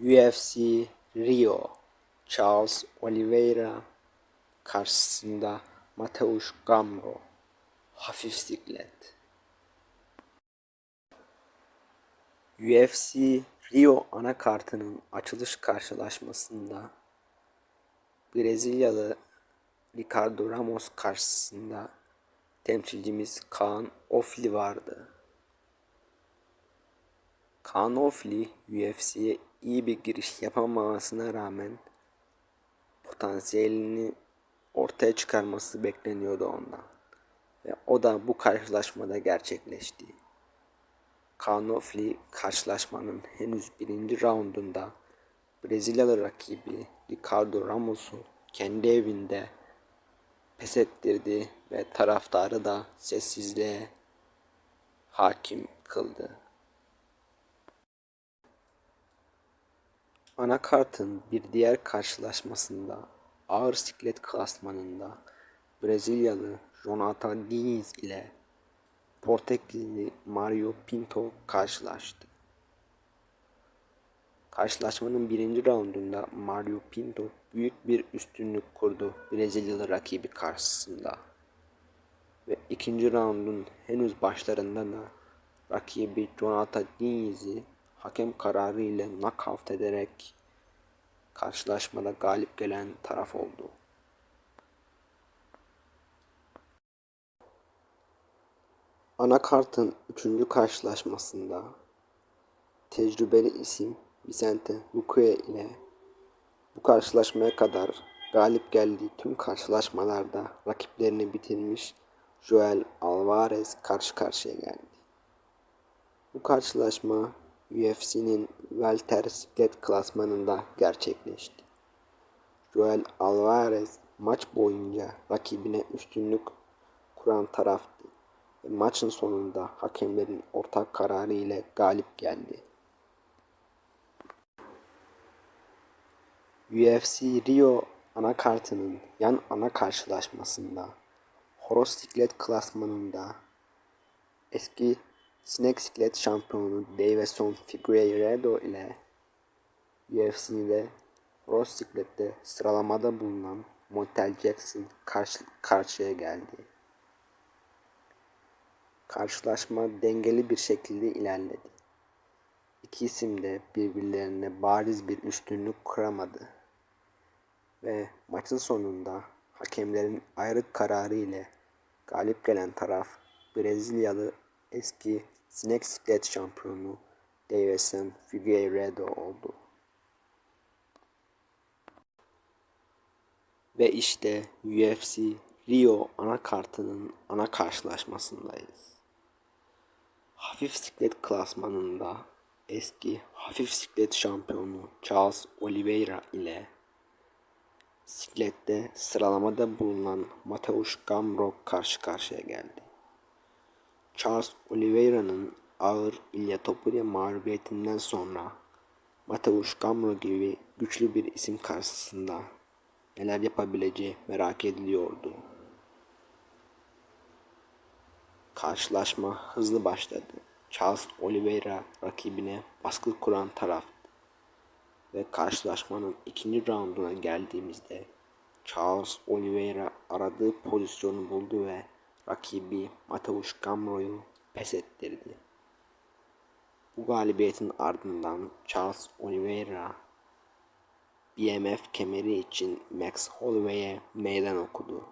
UFC Rio Charles Oliveira karşısında Mateusz Gamrot hafif siklet. UFC Rio anakartının açılış karşılaşmasında Brezilyalı Ricardo Ramos karşısında temsilcimiz Kaan Ofli vardı. Kaan Ofli UFC'ye iyi bir giriş yapamamasına rağmen potansiyelini ortaya çıkarması bekleniyordu ondan. Ve o da bu karşılaşmada gerçekleşti. Kaan Ofli karşılaşmanın henüz birinci raundunda Brezilyalı rakibi Ricardo Ramos'u kendi evinde pes ettirdi ve taraftarı da sessizliğe hakim kıldı. Anakartın bir diğer karşılaşmasında ağır siklet klasmanında Brezilyalı Jonathan Diniz ile Portekizli Mario Pinto karşılaştı. Karşılaşmanın birinci raundunda Mario Pinto büyük bir üstünlük kurdu Brezilyalı rakibi karşısında. Ve ikinci raundun henüz başlarında da rakibi Jonathan Diniz'i hakem kararı ile knockout ederek karşılaşmada galip gelen taraf oldu. Anakartın üçüncü karşılaşmasında tecrübeli isim Vicente Luque ile bu karşılaşmaya kadar galip geldiği tüm karşılaşmalarda rakiplerini bitirmiş Joel Alvarez karşı karşıya geldi. Bu karşılaşma UFC'nin welter siklet klasmanında gerçekleşti. Joel Alvarez maç boyunca rakibine üstünlük kuran taraftı ve maçın sonunda hakemlerin ortak kararı ile galip geldi. UFC Rio anakartının yan ana karşılaşmasında horoz siklet klasmanında eski sinek siklet şampiyonu Davison Figueiredo ile UFC'de horoz siklette sıralamada bulunan Montel Jackson karşı, karşıya geldi. Karşılaşma dengeli bir şekilde ilerledi. İki isim de birbirlerine bariz bir üstünlük kuramadı. Ve maçın sonunda hakemlerin ayrık kararı ile galip gelen taraf Brezilyalı eski sinek siklet şampiyonu Davison Figueiredo oldu. Ve işte UFC Rio anakartının ana karşılaşmasındayız. Hafif siklet klasmanında eski hafif siklet şampiyonu Charles Oliveira ile siklette sıralamada bulunan Mateusz Gamrot karşı karşıya geldi. Charles Oliveira'nın ağır İlya Topuria mağlubiyetinden sonra Mateusz Gamrot gibi güçlü bir isim karşısında neler yapabileceği merak ediliyordu. Karşılaşma hızlı başladı. Charles Oliveira rakibine baskı kuran taraf ve karşılaşmanın ikinci raunduna geldiğimizde Charles Oliveira aradığı pozisyonu buldu ve rakibi Mateusz Gamrot'u pes ettirdi. Bu galibiyetin ardından Charles Oliveira BMF kemeri için Max Holloway'e meydan okudu.